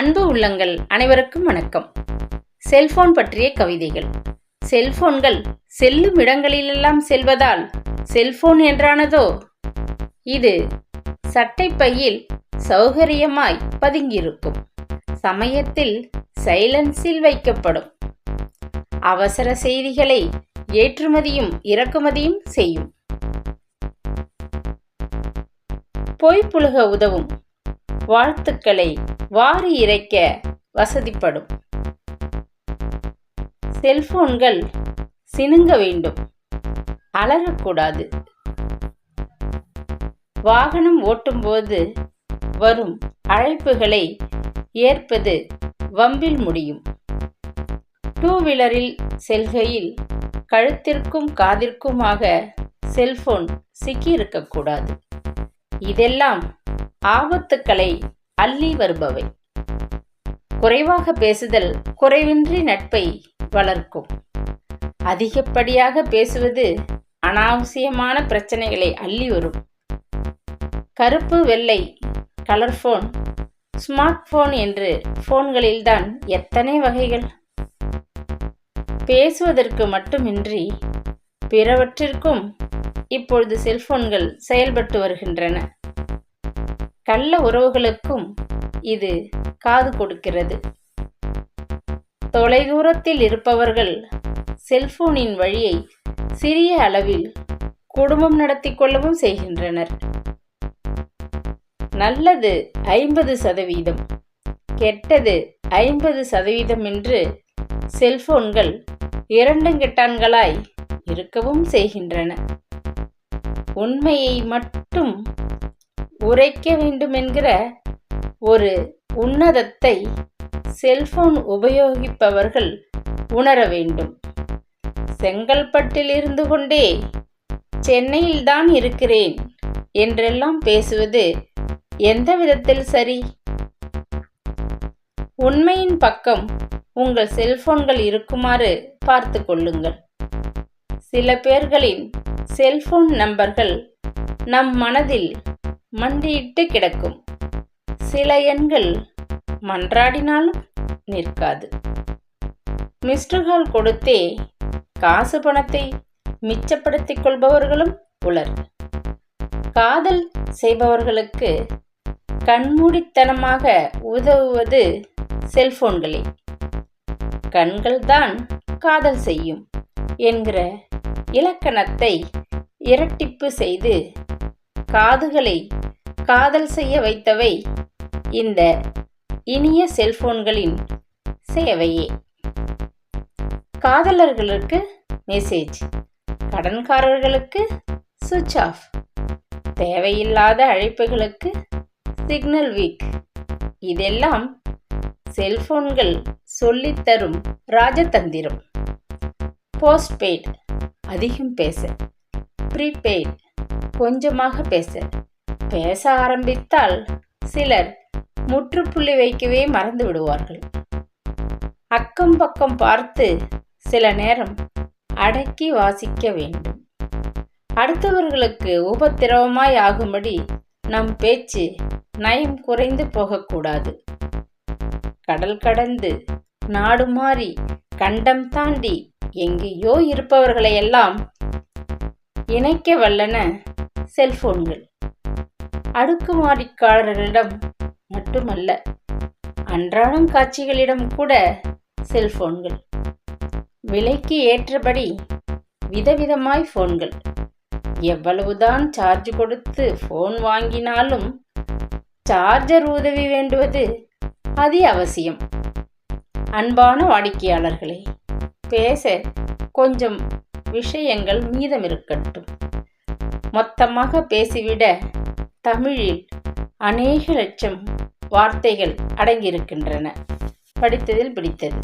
அன்பு உள்ளங்கள் அனைவருக்கும் வணக்கம். செல்போன் பற்றிய கவிதைகள். செல்போன்கள் செல்லும் இடங்களிலெல்லாம் செல்வதால் செல்போன் என்றானதோ? இது சட்டைப்பையில் சௌகரியமாய் பதுங்கியிருக்கும். சமயத்தில் சைலன்ஸில் வைக்கப்படும். அவசர செய்திகளை ஏற்றுமதியும் இறக்குமதியும் செய்யும். பொய்ப்புழுக உதவும். வாழ்த்துக்களை வாரி இறைக்க வசதிப்படும். செல்போன்கள் சினுங்க வேண்டும். அலறக்கூடாது. வாகனம் ஓட்டும்போது வரும் அழைப்புகளை ஏற்பது வம்பில் முடியும். டூ வீலரில் செல்கையில் கழுத்திற்கும் காதிற்குமாக செல்போன் சிக்கியிருக்கக்கூடாது. இதெல்லாம் ஆபத்துக்களை அள்ளி வருபவை. குறைவாக பேசுதல் குறைவின்றி நட்பை வளர்க்கும். அதிகப்படியாக பேசுவது அனாவசியமான பிரச்சனைகளை அள்ளி வரும். கருப்பு வெள்ளை கலர் ஃபோன் ஸ்மார்ட் ஃபோன் என்று ஃபோன்களில்தான் எத்தனை வகைகள்? பேசுவதற்கு மட்டுமின்றி பிறவற்றிற்கும் இப்பொழுது செல்போன்கள் செயல்பட்டு வருகின்றன. கள்ள உறவுகளுக்கும் இது காது கொடுக்கிறது. தொலைதூரத்தில் இருப்பவர்கள் செல்போனின் வழியை சிறிய அளவில் குடும்பம் நடத்தி கொள்ளவும் செய்கின்றனர். நல்லது ஐம்பது சதவீதம் கெட்டது ஐம்பது சதவீதம் என்று செல்போன்கள் இரண்டுங்கெட்டான்களாய் இருக்கவும் செய்கின்றன. உண்மையை மட்டும் உரைக்க வேண்டுமென்கிற ஒரு உன்னதத்தை செல்போன் உபயோகிப்பவர்கள் உணர வேண்டும். செங்கல்பட்டில் இருந்து கொண்டே சென்னையில்தான் இருக்கிறேன் என்றெல்லாம் பேசுவது எந்த விதத்தில் சரி? உண்மையின் பக்கம் உங்கள் செல்போன்கள் இருக்குமாறு பார்த்து கொள்ளுங்கள். சில பேர்களின் செல்போன் நம்பர்கள் நம் மனதில் மண்டியிட்டு கிடக்கும். சில எண்கள் மன்றாடினாலும் நிற்காது. மிஸ்டர்கால் கொடுத்தே காசு பணத்தை மிச்சப்படுத்திக் கொள்பவர்களும் உலர் காதல் செய்பவர்களுக்கு கண்மூடித்தனமாக உதவுவது செல்போன்களே. கண்கள்தான் காதல் செய்யும் என்கிற இலக்கணத்தை இரட்டிப்பு செய்து காதுகளை காதல் செய்ய வைத்தவை இந்த இனிய செல்போன்களின் சேவையே. காதலர்களுக்கு மெசேஜ் கடன்காரர்களுக்கு சுவிட்ச் ஆஃப் தேவையில்லாத அழைப்புகளுக்கு சிக்னல் வீக் இதெல்லாம் செல்போன்கள் சொல்லித்தரும் ராஜதந்திரம். போஸ்ட்பெய்ட் அதிகம் பேச ப்ரீபெய்ட் கொஞ்சமாக பேச. பேச ஆரம்பித்தால் சிலர் முற்றுப்புள்ளி வைக்கவே மறந்து விடுவார்கள். அக்கம் பக்கம் பார்த்து சில நேரம் அடக்கி வாசிக்க வேண்டும். அடுத்தவர்களுக்கு உபத்திரவமாய் ஆகும்படி நம் பேச்சு நயம் குறைந்து போகக்கூடாது. கடல் கடந்து நாடு மாறி கண்டம் தாண்டி எங்கேயோ இருப்பவர்களையெல்லாம் இணைக்க வல்லன செல்போன்கள். அடுக்குமாடிக்காரர்களிடம் மட்டுமல்ல அன்றாடம் காட்சிகளிடம் கூட செல்போன்கள். விலைக்கு ஏற்றபடி விதவிதமாய் ஃபோன்கள் எவ்வளவுதான் சார்ஜ் கொடுத்து ஃபோன் வாங்கினாலும் சார்ஜர் உதவி வேண்டுவது அதி அவசியம் அன்பான வாடிக்கையாளர்களே பேச கொஞ்சம் விஷயங்கள் மீதம் இருக்கட்டும். மொத்தமாக பேசிவிட தமிழில் அநேக லட்சம் வார்த்தைகள் அடங்கியிருக்கின்றன. படித்ததில் பிடித்தது.